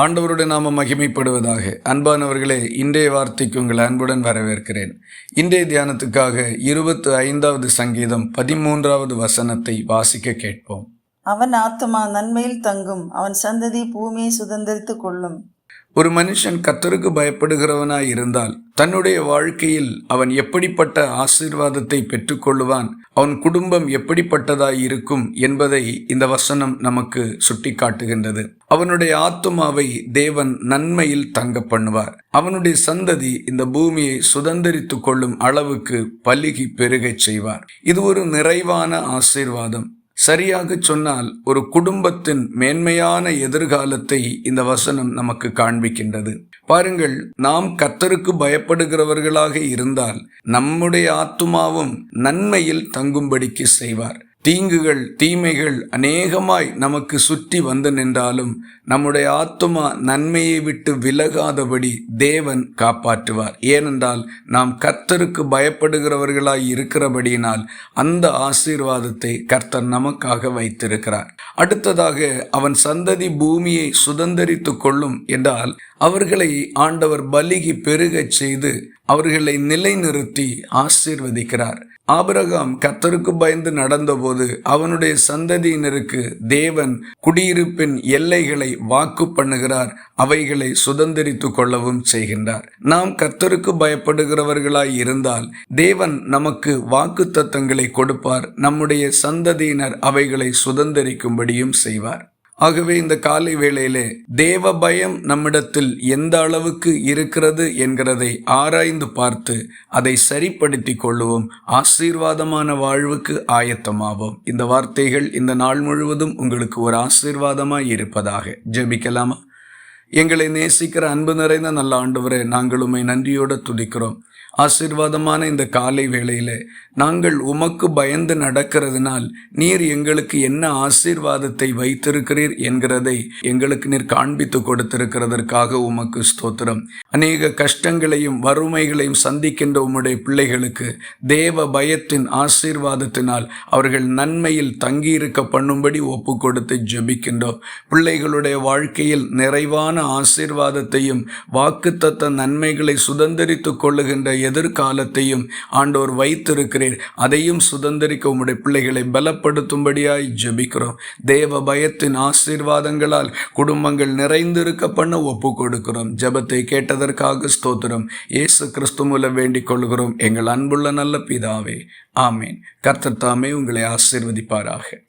ஆண்டவருடைய நாம மகிமைப்படுவதாக. அன்பானவர்களே இன்றைய வார்த்தைக்கு உங்கள் அன்புடன் வரவேற்கிறேன். இன்றைய தியானத்துக்காக இருபத்து ஐந்தாவது சங்கீதம் பதிமூன்றாவது வசனத்தை வாசிக்க கேட்போம். அவன் ஆத்மா நன்மையில் தங்கும் அவன் சந்ததி பூமியை சுதந்திரித்துக் கொள்ளும். ஒரு மனுஷன் கத்தருக்கு பயப்படுகிறவனாய் இருந்தால் தன்னுடைய வாழ்க்கையில் அவன் எப்படிப்பட்ட ஆசீர்வாதத்தை பெற்றுக்கொள்ளுவான்? அவன் குடும்பம் எப்படிப்பட்டதாய் இருக்கும் என்பதை இந்த வசனம் நமக்கு சுட்டி காட்டுகின்றது அவனுடைய ஆத்துமாவை தேவன் நன்மையில் தங்க பண்ணுவார். அவனுடைய சந்ததி இந்த பூமியை சுதந்திரித்து கொள்ளும் அளவுக்கு பலுகி பெருகச் செய்வார். இது ஒரு நிறைவான ஆசீர்வாதம். சரியாக சொன்னால் ஒரு குடும்பத்தின் மேன்மையான எதிர்காலத்தை இந்த வசனம் நமக்கு காண்பிக்கின்றது. பாருங்கள் நாம் கத்தருக்கு பயப்படுகிறவர்களாக இருந்தால் நம்முடைய ஆத்துமாவும் நன்மையில் தங்கும்படிக்கு செய்வார். தீங்குகள் தீமைகள் அநேகமாய் நமக்கு சுற்றி வந்து நின்றாலும் நம்முடைய ஆத்துமா நன்மையை விட்டு விலகாதபடி தேவன் காப்பாற்றுவார். ஏனென்றால் நாம் கர்த்தருக்கு பயப்படுகிறவர்களாய் இருக்கிறபடியினால் அந்த ஆசீர்வாதத்தை கர்த்தர் நமக்காக வைத்திருக்கிறார். அடுத்ததாக அவன் சந்ததி பூமியை சுதந்திரித்து கொள்ளும் என்றால் அவர்களை ஆண்டவர் பலிகி பெருகச் செய்து அவர்களை நிலைநிறுத்தி ஆசீர்வதிக்கிறார். ஆபிரகாம் கத்தருக்கு பயந்து நடந்தபோது அவனுடைய சந்ததியினருக்கு தேவன் குடியிருப்பின் எல்லைகளை வாக்கு பண்ணுகிறார் அவைகளை சுதந்திரித்து கொள்ளவும் செய்கின்றார். நாம் கத்தருக்கு பயப்படுகிறவர்களாய் இருந்தால் தேவன் நமக்கு வாக்கு தத்தங்களை கொடுப்பார் நம்முடைய சந்ததியினர் அவைகளை சுதந்திரிக்கும்படியும் செய்வார். ஆகவே இந்த காலை வேளையிலே தேவ பயம் நம்மிடத்தில் எந்த அளவுக்கு இருக்கிறது என்கிறதை ஆராய்ந்து பார்த்து அதை சரிப்படுத்தி கொள்ளுவோம். ஆசீர்வாதமான வாழ்வுக்கு ஆயத்தமாவோம். இந்த வார்த்தைகள் இந்த நாள் முழுவதும் உங்களுக்கு ஒரு ஆசீர்வாதமாய் இருப்பதாக ஜெபிக்கலாமா? எங்களை நேசிக்கிற அன்பு நிறைந்த நல்ல ஆண்டவரை நாங்கள் உண்மை நன்றியோடு துதிக்கிறோம். ஆசீர்வாதமான இந்த காலை வேளையில் நாங்கள் உமக்கு பயந்து நடக்கிறதுனால் நீர் எங்களுக்கு என்ன ஆசீர்வாதத்தை வைத்திருக்கிறீர் என்கிறதை எங்களுக்கு நீர் காண்பித்து கொடுத்திருக்கிறதற்காக உமக்கு ஸ்தோத்திரம். அநேக கஷ்டங்களையும் வறுமைகளையும் சந்திக்கின்ற உம்முடைய பிள்ளைகளுக்கு தேவ பயத்தின் ஆசீர்வாதத்தினால் அவர்கள் நன்மையில் தங்கியிருக்க பண்ணும்படி ஒப்பு கொடுத்து ஜெபிக்கின்றோம். பிள்ளைகளுடைய வாழ்க்கையில் நிறைவான ஆசீர்வாதத்தையும் வாக்குத்தத்த நன்மைகளை சுதந்திரித்துக் கொள்ளுகின்ற எதிர்காலத்தையும் ஆண்டோர் வைத்திருக்கிறீர். அதையும் சுதந்திரிக்க உம்முடைய பிள்ளைகளை பலப்படுத்தும்படியாய் ஜெபிக்கிறோம். தேவ பயத்தின் ஆசீர்வாதங்களால் குடும்பங்கள் நிறைந்திருக்க பண்ண ஒப்பு கொடுக்கிறோம். ஜெபத்தை கேட்டதற்காக ஸ்தோத்திரம். இயேசு கிறிஸ்து மூலம் வேண்டிக் கொள்கிறோம். எங்கள் அன்புள்ள நல்ல பிதாவே ஆமேன். கர்த்தர் தாமே உங்களை ஆசீர்வதிப்பாராக.